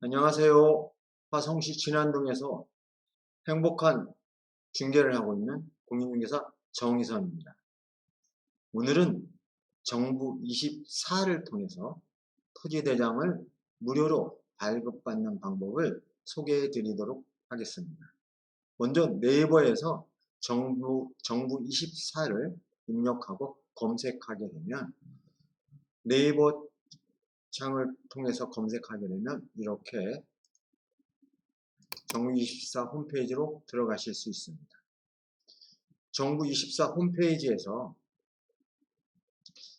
안녕하세요. 화성시 진안동에서 행복한 중개를 하고 있는 공인중개사 정희선입니다. 오늘은 정부 24를 통해서 토지대장을 무료로 발급받는 방법을 소개해 드리도록 하겠습니다. 먼저 네이버에서 정부, 정부 24를 입력하고 검색하게 되면 네이버 창을 통해서 검색하게 되면 이렇게 정부24 홈페이지로 들어가실 수 있습니다. 정부24 홈페이지에서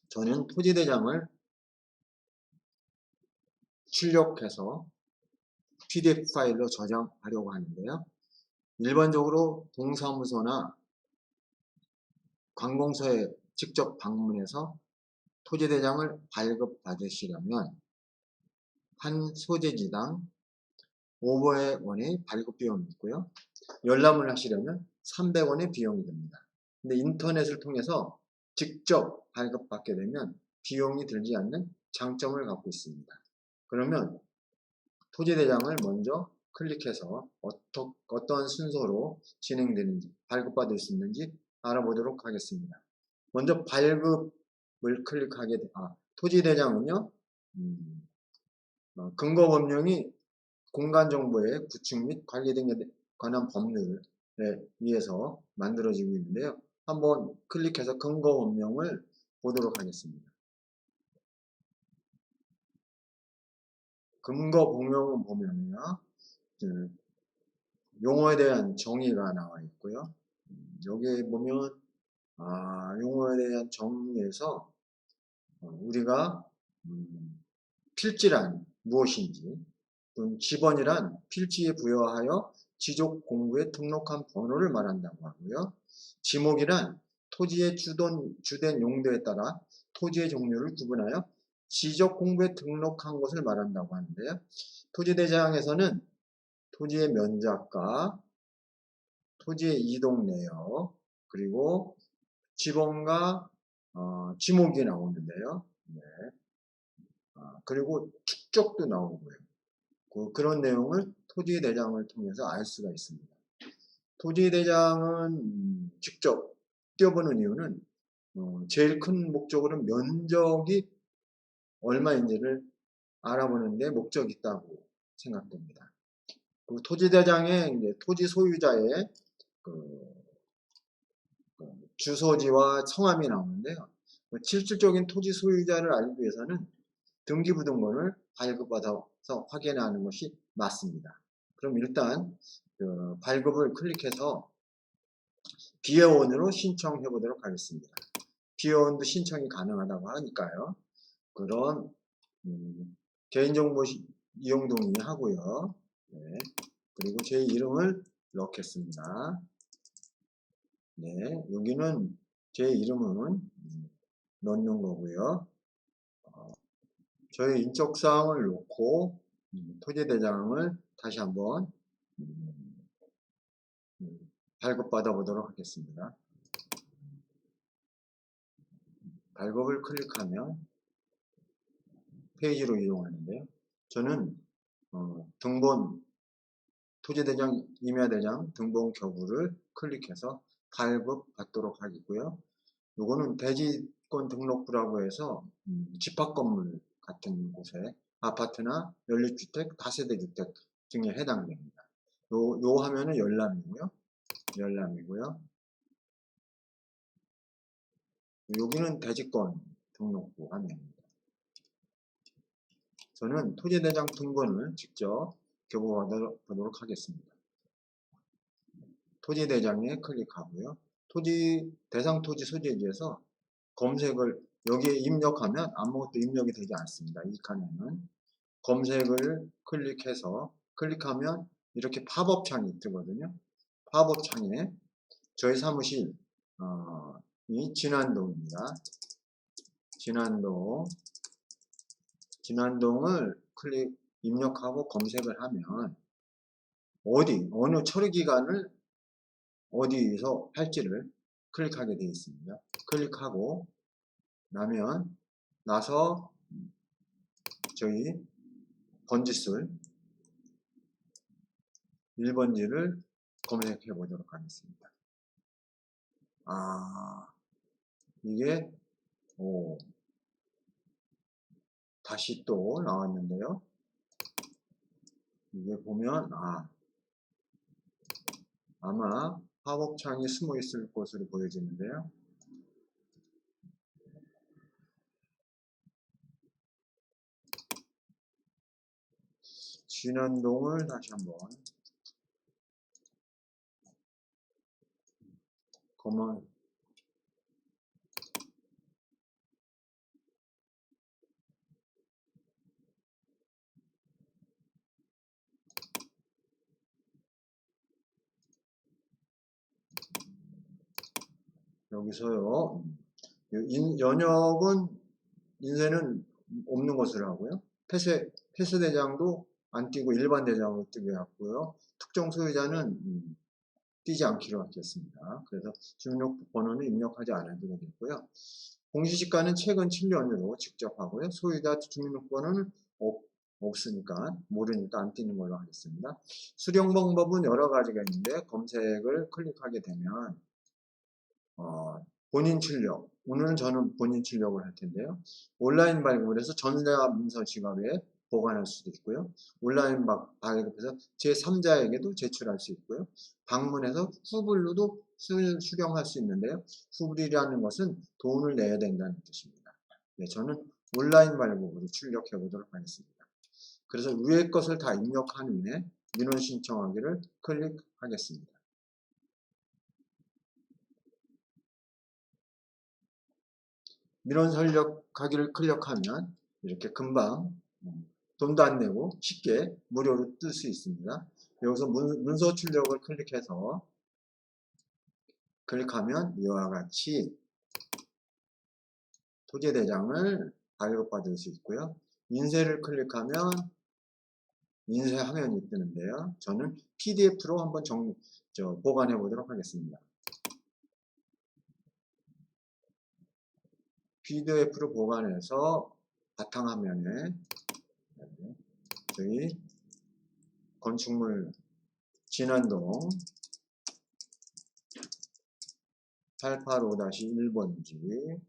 저는 토지대장을 출력해서 PDF 파일로 저장하려고 하는데요. 일반적으로 동사무소나 관공서에 직접 방문해서 토지대장을 발급받으시려면 한 소재지당 500원의 원의 발급 비용이 있고요. 열람을 하시려면 300원의 비용이 듭니다. 근데 인터넷을 통해서 직접 발급받게 되면 비용이 들지 않는 장점을 갖고 있습니다. 그러면 토지대장을 먼저 클릭해서 어떠, 어떤 순서로 진행되는지 발급받을 수 있는지 알아보도록 하겠습니다. 먼저 발급 을 클릭하게 돼, 아, 토지대장은요 음, 어, 근거법령이 공간정보의 구축 및 관리 등에 관한 법률에 의해서 만들어지고 있는데요. 한번 클릭해서 근거법령을 보도록 하겠습니다. 근거법령을 보면요. 그 용어에 대한 정의가 나와 있고요. 음, 여기에 보면 아, 용어에 정의에서 어, 우리가 음, 필지란 무엇인지 또는 지번이란 필지에 부여하여 지적 공부에 등록한 번호를 말한다고 하고요. 지목이란 토지의 주돈, 주된 용도에 따라 토지의 종류를 구분하여 지적 공부에 등록한 것을 말한다고 하는데요. 토지대장에서는 토지의 면적과 토지의 이동 내역 그리고 지번과 어, 지목이 나오는데요. 네. 아, 그리고 축적도 나오고요. 그, 그런 내용을 토지대장을 통해서 알 수가 있습니다. 토지대장은 직접 띄워보는 이유는 어, 제일 큰 목적으로는 면적이 얼마인지를 알아보는데 목적이 있다고 생각됩니다. 그 토지대장에 이제 토지 소유자의 그, 그 주소지와 성함이 나오는데요. 그 실질적인 토지 소유자를 알기 위해서는 등기부등본을 발급받아서 확인하는 것이 맞습니다. 그럼 일단 그 발급을 클릭해서 비회원으로 신청해 보도록 하겠습니다. 비회원도 신청이 가능하다고 하니까요. 그럼 음, 개인정보 이용 동의 하고요. 네. 그리고 제 이름을 넣겠습니다. 네, 여기는 제 이름은 넣는 거고요. 저희 인적 사항을 놓고 음, 토지 대장을 다시 한번 음, 음, 발급받아 보도록 하겠습니다. 발급을 클릭하면 페이지로 이동하는데요. 저는 어, 등본 토지대장, 임야대장 등본 교부를 클릭해서 발급 받도록 하겠고요. 요거는 대지권 등록부라고 해서 음, 집합 건물 같은 곳에 아파트나 연립주택, 다세대 주택 등에 해당됩니다. 요, 요 화면은 열람이고요. 열람이고요. 여기는 대지권 등록부 화면입니다. 저는 토지대장 등본을 직접 교부하도록 하겠습니다. 토지 대장에 클릭하고요. 토지, 대상 토지 소재지에서 검색을 여기에 입력하면 아무것도 입력이 되지 않습니다. 이 칸에는 검색을 클릭해서 클릭하면 이렇게 팝업 창이 뜨거든요. 팝업 창에 저희 사무실 어, 이 진안동입니다. 진안동 진안동을 클릭 입력하고 검색을 하면 어디 어느 처리 기간을 어디서 할지를 클릭하게 되어 있습니다. 클릭하고 나면 나서 저희 번지술 1번지를 검색해 보도록 하겠습니다. 아, 이게, 오, 다시 또 나왔는데요. 이게 보면, 아, 아마 팝업 창이 숨어 있을 것으로 보여지는데요. 진원동을 다시 한번 검은 여기서요 인- 연역은 인쇄는 없는 것으로 하고요 폐쇄 폐쇄 대장도 안 띄고 일반 대장으로 뜨게 했고요 특정 소유자는 음, 띄지 않기로 하겠습니다. 그래서 주민등록번호는 입력하지 않아도 되겠고요. 공시지가는 최근 7년으로 직접 하고요. 소유자 주민등록번호는 없, 없으니까 모르니까 안 띄는 걸로 하겠습니다. 수령 방법은 여러 가지가 있는데 검색을 클릭하게 되면 어, 본인 출력 오늘은 저는 본인 출력을 할 텐데요. 온라인 발급에서 전자 문서 지갑에 보관할 수도 있고요. 온라인 박- 발급해서 제3자에게도 제출할 수 있고요. 방문해서 후불로도 수- 수령할 수 있는데요. 후불이라는 것은 돈을 내야 된다는 뜻입니다. 네, 저는 온라인 발급으로 출력해 보도록 하겠습니다. 그래서 위의 것을 다 입력한 후에 민원 신청하기를 클릭하겠습니다. 민원 설력하기를 클릭하면 이렇게 금방 음, 돈도 안 내고 쉽게 무료로 뜰 수 있습니다. 여기서 문, 문서 출력을 클릭해서 클릭하면 이와 같이 토지대장을 발급받을 수 있고요. 인쇄를 클릭하면 인쇄 화면이 뜨는데요. 저는 PDF로 한번 정, 저, 보관해 보도록 하겠습니다. PDF로 보관해서 바탕화면에 저희 건축물 진안동 885-1번지